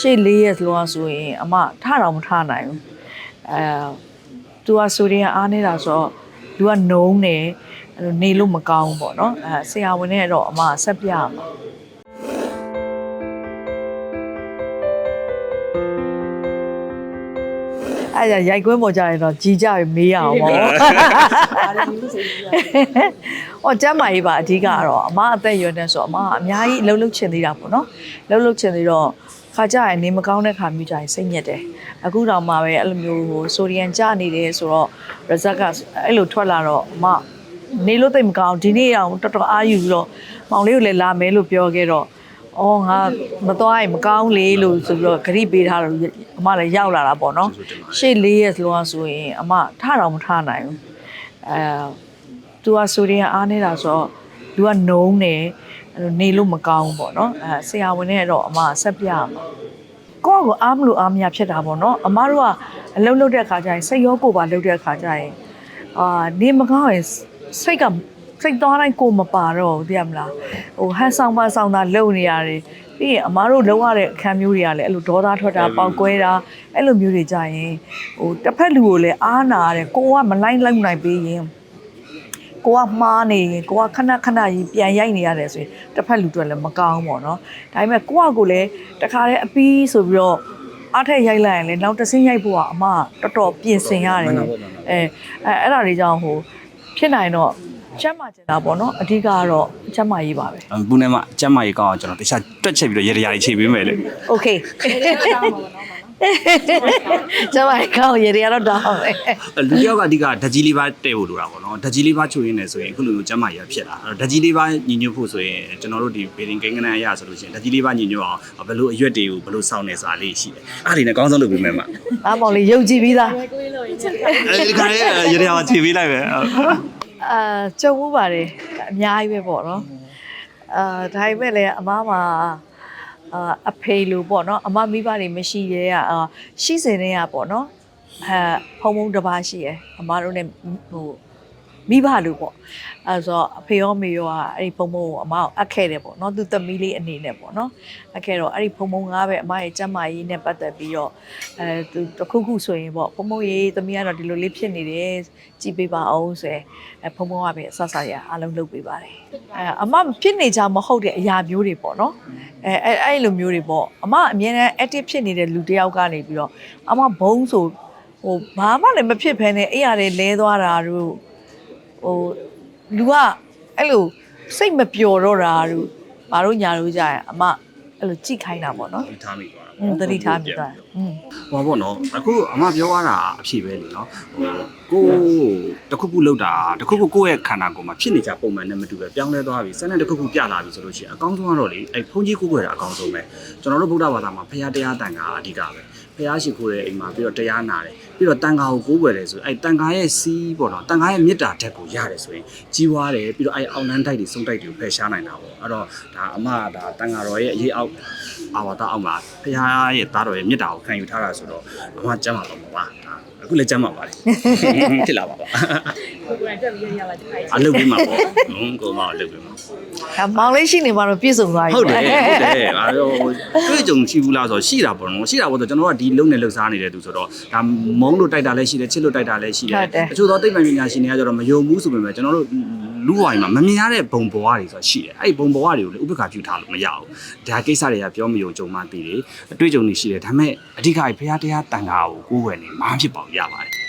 ရှေ့၄ရက်လုံးဆိုရင်အမထတော့မထနိုင်ဘူးအဲသူကဆိုရင်အားနေတာဆိုတော့လူကနုံနေအဲ့လိုနေလို့မကောင်းဘူးပေါ့နော်အဲဆရာဝန်နဲ့တော့အမဆက်ပြရမှာ အဲ့ဒါရိုက်ကွင်းပေါ်ကြရင်တော့ကြီးကြပြီမေးရအောင်ပေါ့။ဟောကျမ်းမာရေးပါအဓိကကတော့အမအသက်အရွယ်နဲ့ဆိုအမကအများကြီးအလုပ်လုပ်ချင်သေးတာပေါ့နော်။လုပ်လုပ်ချင်သေးတော့ခါကြရင်နေမကောင်းတဲ့ခါမျိုးကြရင်စိတ်ညစ်တယ်။အခုတော့မှပဲအဲ့လိုမျိုးဟိုဆိုဒီယမ်ကျနေတယ်ဆိုတော့ result ကအဲ့လိုထွက်လာတော့အမနေလို့သိပ်မကောင်းဒီနေ့အောင်တော်တော်အားယူပြီးတော့မောင်လေးကိုလည်းလာမယ်လို့ပြောခဲ့တော့ အော်ငါမသွားရင်မကောင်းလေလို့ဆိုပြီးတော့ဂရိပေးထားတော့အမလည်းရောက်လာတာပေါ့နော်။ရှေ့၄ရက်လုံးဆိုရင်အမထတော့မထနိုင်ဘူး။အဲသူကဆိုရင်အားနေတာဆိုတော့လူကနုံနေအဲ့လိုနေလို့မကောင်းဘူးပေါ့နော်အဲဆရာဝန်နဲ့တော့အမဆက်ပြရမှာကိုယ့်ကိုအားမလို့အားမရဖြစ်တာပေါ့နော်အမတို့ကအလုပ်လုပ်တဲ့အခါကျရင်စိတ်ရောကိုယ်ပါလုပ်တဲ့အခါကျရင်အာနေမကောင်းရင်စိတ်က စိတ်သွားတိုင်းကိုယ်မပါတော့ဘူးသိရမလားဟိုဟန်ဆောင်ပါဆောင်တာလုပ်နေရတယ်ပြီးရင်အမားတို့လောက်ရတဲ့အခန်းမျိုးတွေကလည်းအဲ့လိုဒေါသထွက်တာပေါက်ကွဲတာအဲ့လိုမျိုးတွေကြရင်ဟိုတစ်ဖက်လူကိုလည်းအားနာရတယ်ကိုကမလိုက်လိုက်နိုင်ပေးရင်ကိုကမှားနေရင်ကိုကခဏခဏကြီးပြန်ရိုက်နေရတယ်ဆိုရင်တစ်ဖက်လူတွေလည်းမကောင်းဘူးပေါ့နော်ဒါပေမဲ့ကိုကကိုလည်းတခါတည်းအပီးဆိုပြီးတော့အားထက်ရိုက်လိုက်ရင်လည်းနောက်တစ်ဆင့်ရိုက်ဖို့ကအမတော်တော်ပြင်ဆင်ရတယ်အဲအဲအဲ့ဒါတွေကြောင့်ဟိုဖြစ်နိုင်တော့ ကျမ်းမာကျင်တာပေါ့နော်အဓိကကတော့ကျမ်းမာရေးပါပဲ ပူနေမှာကျမ်းမာရေးကောင်းအောင်ကျွန်တော်တခြားတွက်ချက်ပြီးတော့ရေရရာကြီးချိန်ပေးမယ်လေ โอเคကျမ်းမာရေးကောင်းရေတွေကတော့တောင်းပဲ လူတယောက်ကအဓိကဓာကြီးလေးပါတည့်ဖို့လိုတာပေါ့နော်ဓာကြီးလေးပါချိုရင်းနေဆိုရင်အခုလိုမျိုးကျမ်းမာရေးဖြစ်လာအဲ့တော့ဓာကြီးလေးပါညီညွတ်ဖို့ဆိုရင်ကျွန်တော်တို့ဒီဘေဒင်ကိန်းကနန်းအရဆိုလို့ရှိရင်ဓာကြီးလေးပါညီညွတ်အောင်ဘယ်လိုအရွက်တွေကိုဘယ်လိုစောင့်နေစာလေးရှိတယ်အဲ့ဒီနဲ့အကောင်းဆုံးလုပ်ပေးမယ်မှာ အားမောင်လေးယုံကြည်ပြီးသား အဲဒီခါလေးရေရရာချိန်ပေးလိုက်မယ် အာကြုံမှုပါတယ်အများကြီးပဲပေါ့နော်အာဒါပေမဲ့လည်းအမမှာအာအဖေလိုပေါ့နော်အမမိဘတွေမရှိရဲอ่ะအာရှိစင်တွေကပေါ့နော်အဲဖုံဖုံတစ်ပါးရှိရယ်အမတို့ ਨੇ ဟို မိဘလိုပေါ့အဲဆိုတော့အဖေရောမေရောကအဲ့ဒီဖုံဖုံကိုအမကိုအပ်ခဲ့တယ်ပေါ့နော်သူသမီးလေးအနေနဲ့ပေါ့နော်အပ်ခဲ့တော့အဲ့ဒီဖုံဖုံငါးပဲအမရဲ့ကျမ်းမာရေးနဲ့ပတ်သက်ပြီးတော့အဲသူတစ်ခုခုဆိုရင်ပေါ့ဖုံဖုံရေးသမီးကတော့ဒီလိုလေးဖြစ်နေတယ်ကြည်ပေးပါအောင်ဆိုရယ်အဲဖုံဖုံကပဲအဆဆရအားလုံးလုပ်ပေးပါတယ်အဲအမဖြစ်နေကြမဟုတ်တဲ့အရာမျိုးတွေပေါ့နော်အဲအဲ့အဲ့လိုမျိုးတွေပေါ့အမအမြဲတမ်း active ဖြစ်နေတဲ့လူတစ်ယောက်ကနေပြီးတော့အမဘုံဆိုဟိုဘာမှလည်းမဖြစ်ဘဲနဲ့အဲ့ရတဲ့လဲသွားတာတို့ ဟိုလူကအဲ့လိုစိတ်မပျော်တော့တာတို့ဘာလို့ညာလို့ကြရအမအဲ့လိုကြိတ်ခိုင်းတာပေါ့နော်ဒီထားမိသွားတာပေါ့တတိထားမိသွားတာဟောပေါ့နော်အခုအမပြောရတာအဖြစ်ပဲလေနော်ဟိုကိုတခုခုလောက်တာတခုခုကိုယ့်ရဲ့ခန္ဓာကိုယ်မှာဖြစ်နေကြပုံမှန်နဲ့မတူပဲပြောင်းလဲသွားပြီစတဲ့တခုခုပြလာပြီဆိုလို့ရှိရင်အကောင်းဆုံးကတော့လေအဲ့ဖုန်းကြီးကိုယ်ွယ်တာအကောင်းဆုံးပဲကျွန်တော်တို့ဗုဒ္ဓဘာသာမှာဖရာတရားတန်ခါအဓိကပဲ ဖရာရှိခိုးတဲ့အိမ်မှာပြီးတော့တရားနာတယ်ပြီးတော့တန်ခါကိုကိုးကွယ်တယ်ဆိုအဲတန်ခါရဲ့စီးပေါ့နော်တန်ခါရဲ့မေတ္တာဓာတ်ကိုရတယ်ဆိုရင်ကြီးွားတယ်ပြီးတော့အဲအောင်နှန်းတိုက်တွေစုံတိုက်တွေကိုဖယ်ရှားနိုင်တာပေါ့အဲ့တော့ဒါအမဒါတန်ခါတော်ရဲ့အရေးအောက်အာဝါဒအောက်မှာဖရာရဲ့သားတော်ရဲ့မေတ္တာကိုခံယူထားတာဆိုတော့အမကျမ်းပါတော့မှာပါဒါအခုလည်းကျမ်းပါပါလေဖြစ်လာပါပါကိုယ်ကတက်ပြီးရပါတဲ့ခိုင်အလုပ်ပြီးမှာပေါ့ဟုတ်ကောမအလုပ်ပြီးမှာ ဒါမောင်လေးရှိနေမှာတော့ပြည့်စုံသွားပြီဟုတ်တယ်ဟုတ်တယ်ငါတို့တွေ့ကြုံရှိဘူးလားဆိုတော့ရှိတာပေါ့နော်ရှိတာပေါ့ဆိုကျွန်တော်ကဒီလုံနဲ့လှုပ်ရှားနေတဲ့သူဆိုတော့ဒါမုန်းလို့တိုက်တာလည်းရှိတယ်ချစ်လို့တိုက်တာလည်းရှိတယ်တချို့သောသိပ္ပံပညာရှင်တွေကကျတော့မယုံဘူးဆိုပေမဲ့ကျွန်တော်တို့လူဝိုင်းမှာမမြင်ရတဲ့ဘုံဘဝတွေဆိုတာရှိတယ်အဲ့ဒီဘုံဘဝတွေကိုလည်းဥပက္ခပြုထားလို့မရဘူးဒါကိစ္စတွေကပြောမယုံကြုံမှသိတယ်အတွေ့အကြုံတွေရှိတယ်ဒါပေမဲ့အဓိကဘုရားတရားတန်ခါကိုကိုးဝယ်နေမှဖြစ်ပေါက်ရပါတယ်